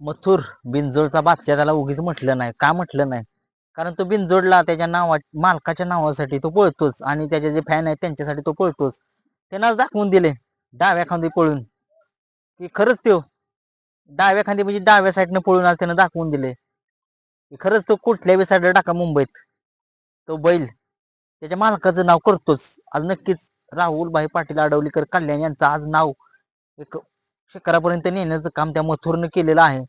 मथुर बिनजोडचा बादशाह त्याला उगीच म्हटलं नाही. का म्हटलं नाही? कारण तो बिनजोडला त्याच्या नावा मालकाच्या नावासाठी तो पळतोच आणि त्याचे जे फॅन आहेत त्यांच्यासाठी तो पळतोच. त्यानं आज दाखवून दिले डाव्या खांदी पळून. की खरंच तो डाव्या खांदी म्हणजे डाव्या साईडनं पळून आज त्यानं दाखवून दिले. की खरंच तो कुठल्याही साईडला टाका मुंबईत. तो बैल त्याच्या मालकाचं नाव करतोच. आज नक्कीच राहुलभाई पाटील अडवलीकर कल्याण यांचं आज नाव एक शिखरापर्यंत नेण्याचं काम त्या मथुरनं केलेलं आहे.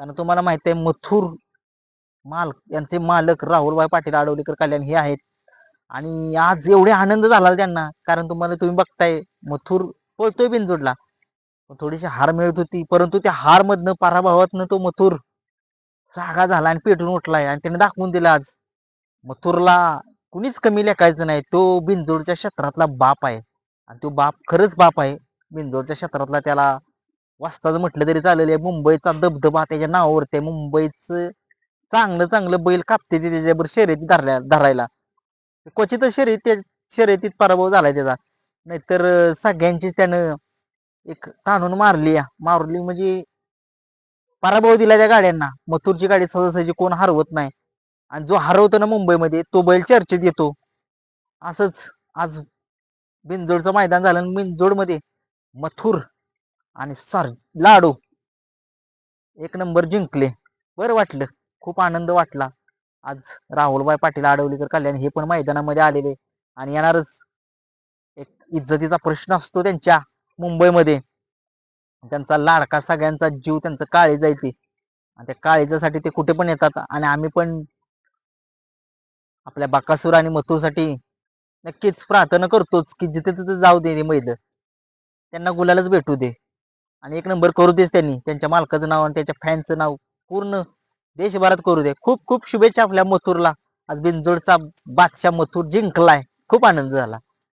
कारण तुम्हाला माहिती आहे मथुर माल यांचे मालक राहुलभाई पाटील आडवलेकर कल्याण हे आहेत. आणि आज एवढे आनंद झाला त्यांना कारण तुम्हाला तुम्ही बघताय मथुर पळतोय बिनजोडला. पण थोडीशी हार मिळत होती परंतु त्या हार मधनं पराभवातनं तो मथुर जागा झाला आणि पेटून उठलाय आणि त्याने दाखवून दिलं आज. मथुरला कुणीच कमी लेखायचं नाही तो बिनजोडच्या क्षेत्रातला बाप आहे. आणि तो बाप खरंच बाप आहे. बिनजोडच्या क्षेत्रातला त्याला वाजताच म्हटलं तरी चालेल. आहे मुंबईचा दबदबा त्याच्या नावावरती आहे मुंबईचं चांगलं चांगलं बैल कापते ते त्याच्यावर शर्यती धरल्या धरायला. क्वचितच शर्यती शर्यतीत पराभव झालाय त्याचा. नाहीतर सगळ्यांची सगळ्यांचीच त्यानं एक कानून मारली मारली म्हणजे पराभव दिला त्या गाड्यांना. मथुरची गाडी सहजासहजी कोण हरवत नाही. आणि जो हरवतो ना मुंबईमध्ये तो बैल चर्चेत येतो. असंच आज बिनजोडचं मैदान झालं आणि बिनजोडमध्ये मथुर आणि सर लाडू. एक नंबर जिंकले. बरं वाटलं. खूप आनंद वाटला. आज राहुलबाई पाटील आडवलीकर कल्याण हे पण मैदानामध्ये आलेले. आणि येणारच एक इज्जतीचा प्रश्न असतो त्यांच्या मुंबईमध्ये. त्यांचा लाडका सगळ्यांचा जीव त्यांचं काळी ते. आणि त्या काळीजासाठी ते कुठे पण येतात. आणि आम्ही पण आपल्या बाकासूर आणि मथुरसाठी नक्कीच प्रार्थना करतोच की जिथे तिथे जाऊ दे मैद त्यांना गुलालच भेटू दे. आणि एक नंबर करू देस त्यांनी. त्यांच्या मालकाचं नाव आणि त्याच्या फॅनचं नाव पूर्ण देशभरात करू दे. खूप खूप शुभेच्छा आपल्या मथुरला. आज बिनजोडचा बादशाह मथुर जिंकलाय. खूप आनंद झाला.